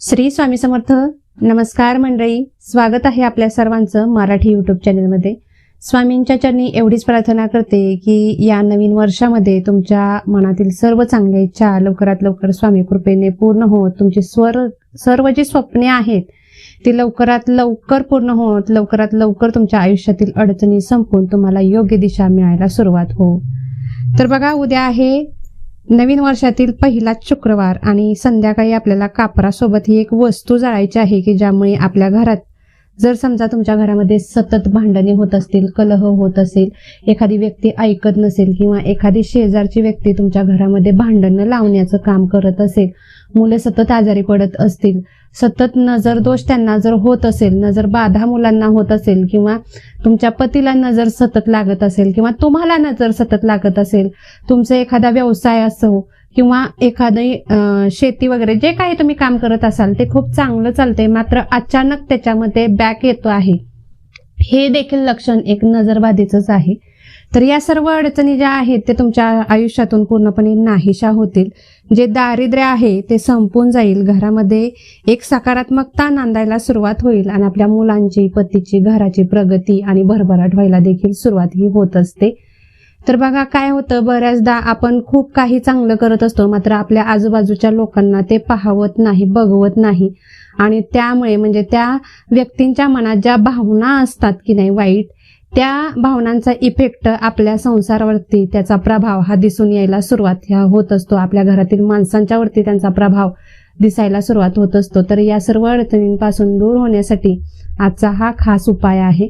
श्री स्वामी समर्थ नमस्कार मंडळी. स्वागत आहे आपल्या सर्वांचं मराठी युट्यूब चॅनलमध्ये स्वामींच्या चरणी एवढीच प्रार्थना करते की या नवीन वर्षामध्ये तुमच्या मनातील सर्व चांगल्या इच्छा लवकरात लवकर स्वामी कृपेने पूर्ण होत तुमची स्वर सर्व जी स्वप्ने आहेत ती लवकरात लवकर पूर्ण होत लवकरात लवकर तुमच्या आयुष्यातील अडचणी संपून तुम्हाला योग्य दिशा मिळायला सुरुवात हो. तर बघा उद्या आहे नवीन वर्षातील पहिलाच शुक्रवार आणि संध्याकाळी आपल्याला कापरासोबत ही एक वस्तू जाळायची आहे की ज्यामुळे आपल्या घरात जर समजा तुमच्या घरामध्ये सतत भांडणे होत असतील कलह होत असेल एखादी व्यक्ती ऐकत नसेल किंवा एखादी शेजारची व्यक्ती तुमच्या घरामध्ये भांडणं लावण्याचं काम करत असेल मुलं सतत आजारी पडत असतील सतत नजर दोष त्यांना जर होत असेल नजर बाधा मुलांना होत असेल किंवा तुमच्या पतीला नजर सतत लागत असेल किंवा तुम्हाला नजर सतत लागत असेल तुमचा एखादा व्यवसाय असो किंवा एखादी शेती वगैरे जे काही तुम्ही काम करत असाल ते खूप चांगलं चालतंय. मात्र अचानक त्याच्यामध्ये बॅक येतो आहे. हे देखील लक्षण एक नजरबाधीचंच आहे. तर या सर्व अडचणी ज्या आहेत ते तुमच्या आयुष्यातून पूर्णपणे नाहीशा होतील. जे दारिद्र्य आहे ते संपून जाईल. घरामध्ये एक सकारात्मकता नांदायला सुरुवात होईल आणि आपल्या मुलांची पतीची घराची प्रगती आणि भरभराट व्हायला देखील सुरुवात ही होत असते. तर बघा काय होतं बऱ्याचदा आपण खूप काही चांगलं करत असतो मात्र आपल्या आजूबाजूच्या लोकांना ते पाहवत नाही बघवत नाही. आणि त्यामुळे म्हणजे त्या व्यक्तींच्या मनात ज्या भावना असतात की नाही वाईट त्या भावनांचा इफेक्ट आपल्या संसारावरती त्याचा प्रभाव हा दिसून यायला सुरुवात ह्या होत असतो. आपल्या घरातील माणसांच्यावरती त्यांचा प्रभाव दिसायला सुरुवात होत असतो. तर या सर्व अडचणींपासून दूर होण्यासाठी आजचा हा खास उपाय आहे.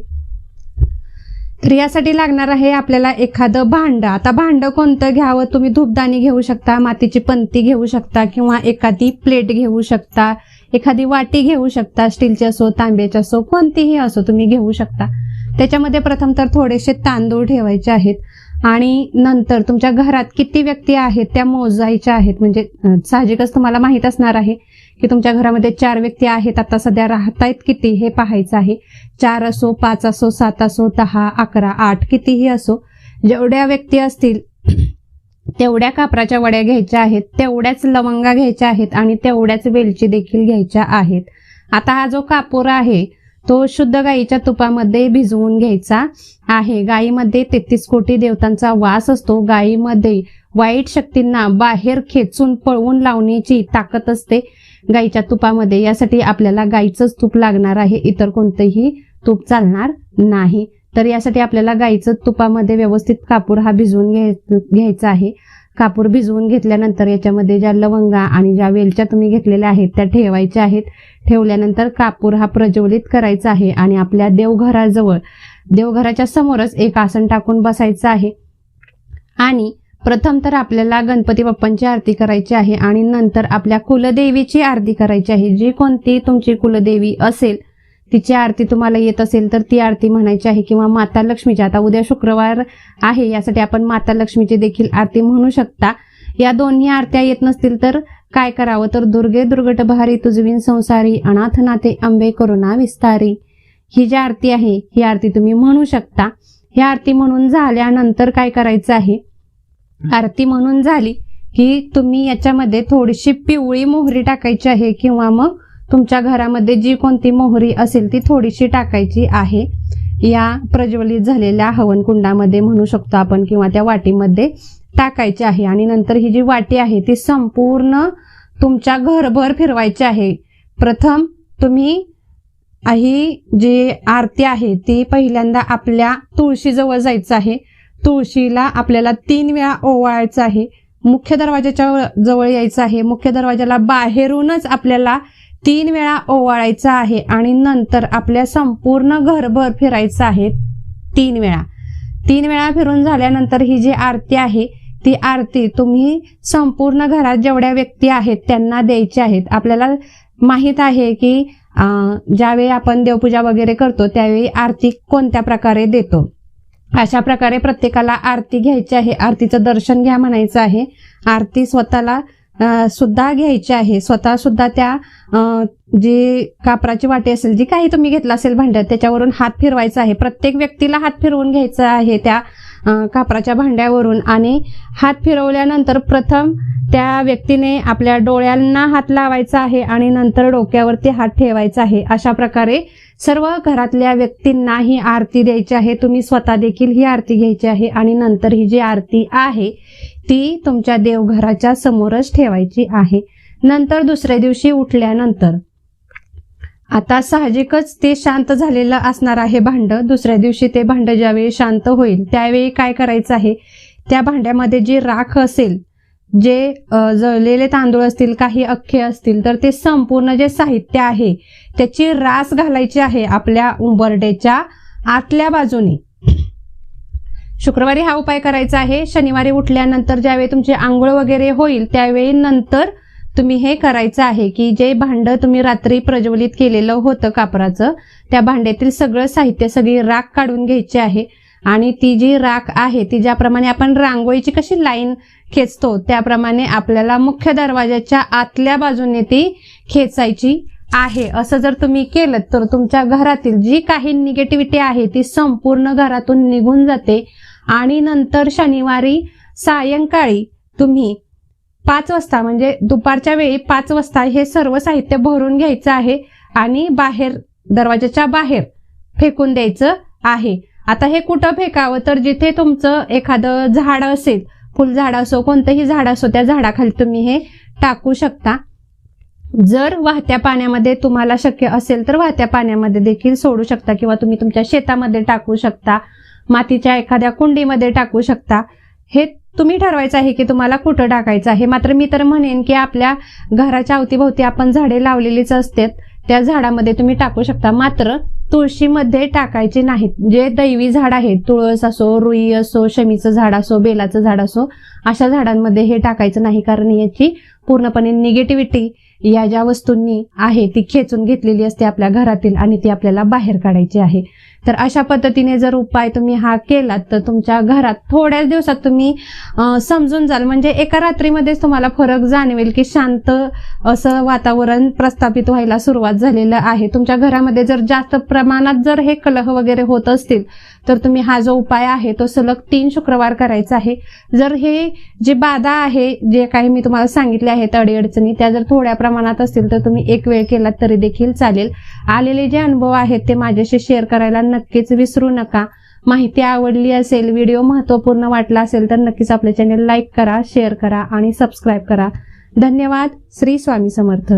तर यासाठी लागणार आहे आपल्याला एखादं भांड. आता भांड कोणतं घ्यावं? तुम्ही धूपदाणी घेऊ शकता मातीची पंती घेऊ शकता किंवा एखादी प्लेट घेऊ शकता एखादी वाटी घेऊ शकता स्टीलची असो तांब्याची असो कोणतीही असो तुम्ही घेऊ शकता. त्याच्यामध्ये प्रथम तर थोडेसे तांदूळ ठेवायचे आहेत आणि नंतर तुमच्या घरात किती व्यक्ती आहेत त्या मोजायच्या आहेत. म्हणजे साहजिकच तुम्हाला माहीत असणार आहे की तुमच्या घरामध्ये चार व्यक्ती आहेत आता सध्या राहतायत किती हे पाहायचं आहे. चार असो पाच असो सात असो दहा अकरा आठ कितीही असो जेवढ्या व्यक्ती असतील तेवढ्या कापराच्या वड्या घ्यायच्या आहेत तेवढ्याच लवंगा घ्यायच्या आहेत आणि तेवढ्याच वेलची देखील घ्यायच्या आहेत. आता हा जो कापूर आहे तो शुद्ध गाईच्या तुपामध्ये भिजवून घ्यायचा आहे. गाईमध्ये तेहतीस कोटी देवतांचा वास असतो. गाईमध्ये वाईट शक्तींना बाहेर खेचून पळवून लावण्याची ताकद असते. गाईच्या तुपामध्ये. यासाठी आपल्याला गाईचंच तूप लागणार आहे. इतर कोणतंही तूप चालणार नाही. तर यासाठी आपल्याला गाईचं तुपामध्ये व्यवस्थित कापूर हा भिजवून घ्याय घ्यायचा आहे. कापूर भिजवून घेतल्यानंतर याच्यामध्ये ज्या लवंगा आणि ज्या वेलच्या तुम्ही घेतलेल्या आहेत त्या ठेवायच्या आहेत. ठेवल्यानंतर कापूर हा प्रज्वलित करायचा आहे आणि आपल्या देवघराजवळ देवघराच्या समोरच एक आसन टाकून बसायचं आहे. आणि प्रथम तर आपल्याला गणपती बाप्पांची आरती करायची आहे आणि नंतर आपल्या कुलदेवीची आरती करायची आहे. जी कोणती तुमची कुलदेवी असेल तिची आरती तुम्हाला येत असेल तर ती आरती म्हणायची आहे किंवा माता लक्ष्मीची. आता उद्या शुक्रवार आहे यासाठी आपण माता लक्ष्मीची देखील आरती म्हणू शकता. या दोन्ही आरत्या येत नसतील तर काय करावं? तर दुर्गे दुर्गट बहारी तुझविन संसारी अनाथ नाते आंबे करुणा विस्तारी. ही जी आरती आहे ही आरती तुम्ही म्हणू शकता. ही आरती म्हणून झाल्यानंतर काय करायचं आहे? आरती म्हणून झाली. की तुम्ही याच्यामध्ये थोडीशी पिवळी मोहरी टाकायची आहे किंवा मग तुमच्या घरामध्ये जी कोणती मोहरी असेल ती थोडीशी टाकायची आहे. या प्रज्वलित झालेल्या हवनकुंडामध्ये म्हणू शकतो आपण किंवा त्या वाटीमध्ये टाकायची आहे आणि नंतर ही जी वाटी आहे ती संपूर्ण तुमच्या घरभर फिरवायची आहे. प्रथम तुम्ही ही जी आरती आहे ती पहिल्यांदा आपल्या तुळशीजवळ जायचं आहे. तुळशीला आपल्याला तीन वेळा ओवाळायचं आहे. मुख्य दरवाजाच्या जवळ यायचं आहे. मुख्य दरवाजाला बाहेरूनच आपल्याला तीन वेळा ओवाळायचं आहे आणि नंतर आपल्या संपूर्ण घरभर फिरायचं आहे तीन वेळा. तीन वेळा फिरून झाल्यानंतर ही जी आरती आहे ती आरती तुम्ही संपूर्ण घरात जेवढ्या व्यक्ती आहेत त्यांना द्यायची आहेत. आपल्याला माहीत आहे की ज्यावेळी आपण देवपूजा वगैरे करतो त्यावेळी आरती कोणत्या प्रकारे देतो? अशा प्रकारे प्रत्येकाला आरती घ्यायची आहे. आरतीचं दर्शन घ्या म्हणायचं आहे. आरती स्वतःला सुद्धा घ्यायची आहे. स्वतः सुद्धा त्या जी कापराची वाटी असेल जी काही तुम्ही घेतला असेल भांड्यात त्याच्यावरून हात फिरवायचा आहे. प्रत्येक व्यक्तीला हात फिरवून घ्यायचा आहे. त्या कापराच्या भांड्यावरून आणि हात फिरवल्यानंतर प्रथम त्या व्यक्तीने आपल्या डोळ्यांना हात लावायचा आहे आणि नंतर डोक्यावरती हात ठेवायचा आहे. अशा प्रकारे सर्व घरातल्या व्यक्तींना ही आरती द्यायची आहे. तुम्ही स्वतः देखील ही आरती घ्यायची आहे आणि नंतर ही जी आरती आहे ती तुमच्या देवघराच्या समोरच ठेवायची आहे. नंतर दुसऱ्या दिवशी उठल्यानंतर आता साहजिकच ते शांत झालेलं असणार आहे भांड. दुसऱ्या दिवशी ते भांड ज्यावेळी शांत होईल त्यावेळी काय करायचं आहे? त्या भांड्यामध्ये जी राख असेल जे जळलेले तांदूळ असतील काही अख्खे असतील तर ते संपूर्ण जे साहित्य आहे त्याची रास घालायची आहे आपल्या उंबरडेच्या आतल्या बाजूने. शुक्रवारी हा उपाय करायचा आहे. शनिवारी उठल्यानंतर ज्यावेळी तुमची आंघोळ वगैरे होईल त्यावेळी नंतर तुम्ही हे करायचं आहे की जे भांडं तुम्ही रात्री प्रज्वलित केलेलं होतं कापराचं त्या भांड्यातील सगळं साहित्य सगळी राख काढून घ्यायची आहे. आणि ती जी राख आहे ती ज्याप्रमाणे आपण रांगोळीची कशी लाईन खेचतो त्याप्रमाणे आपल्याला मुख्य दरवाजाच्या आतल्या बाजूने ती खेचायची आहे. असं जर तुम्ही केलं तर तुमच्या घरातील जी काही निगेटिव्हिटी आहे ती संपूर्ण घरातून निघून जाते. आणि नंतर शनिवारी सायंकाळी तुम्ही पाच वाजता म्हणजे दुपारच्या वेळी पाच वाजता हे सर्व साहित्य भरून घ्यायचं आहे आणि बाहेर दरवाजाच्या बाहेर फेकून द्यायचं आहे. आता हे कुठं फेकावं? तर जिथे तुमचं एखादं झाड असेल फुलझाड असो कोणतंही झाड असो त्या झाडाखाली तुम्ही हे टाकू शकता. जर वाहत्या पाण्यामध्ये तुम्हाला शक्य असेल तर वाहत्या पाण्यामध्ये देखील सोडू शकता किंवा तुम्ही तुमच्या शेतामध्ये टाकू शकता मातीच्या एखाद्या कुंडीमध्ये टाकू शकता. हे तुम्ही ठरवायचं आहे की तुम्हाला कुठं टाकायचं आहे. मात्र मी तर म्हणेन की आपल्या घराच्या अवतीभोवती आपण झाडे लावलेलीच असतात. त्या झाडामध्ये तुम्ही टाकू शकता. मात्र तुळशीमध्ये टाकायचे नाहीत. जे दैवी झाड आहे तुळस असो रुई असो शमीचं झाड असो बेलाचं झाड असो अशा झाडांमध्ये हे टाकायचं नाही. कारण याची पूर्णपणे निगेटिव्हिटी या ज्या वस्तूंनी आहे ती खेचून घेतलेली असते आपल्या घरातील आणि ती आपल्याला बाहेर काढायची आहे. तर अशा पद्धतीने जर उपाय तुम्ही हा केलात तर तुमच्या घरात थोड्याच दिवसात तुम्ही समजून जाल. म्हणजे एका रात्रीमध्येच तुम्हाला फरक जाणवेल की शांत असं वातावरण प्रस्थापित व्हायला सुरुवात झालेलं आहे. तुमच्या घरामध्ये जर जास्त प्रमाणात जर हे कलह वगैरे होत असतील तर तुम्ही हा जो उपाय आहे तो सलग तीन शुक्रवार करायचा आहे. जर हे जे बाधा आहे जे काही मी तुम्हाला सांगितले आहेत अडीअडचणी त्या जर थोड्या प्रमाणात असतील तर तुम्ही एक वेळ केलात तरी देखील चालेल. आलेले जे अनुभव आहेत ते माझ्याशी शेअर करायला नक्कीच विसरू नका. माहिती आवडली असेल व्हिडिओ महत्त्वपूर्ण वाटला असेल तर नक्कीच आपले चॅनल लाईक करा शेअर करा आणि सबस्क्राईब करा. धन्यवाद. श्री स्वामी समर्थ.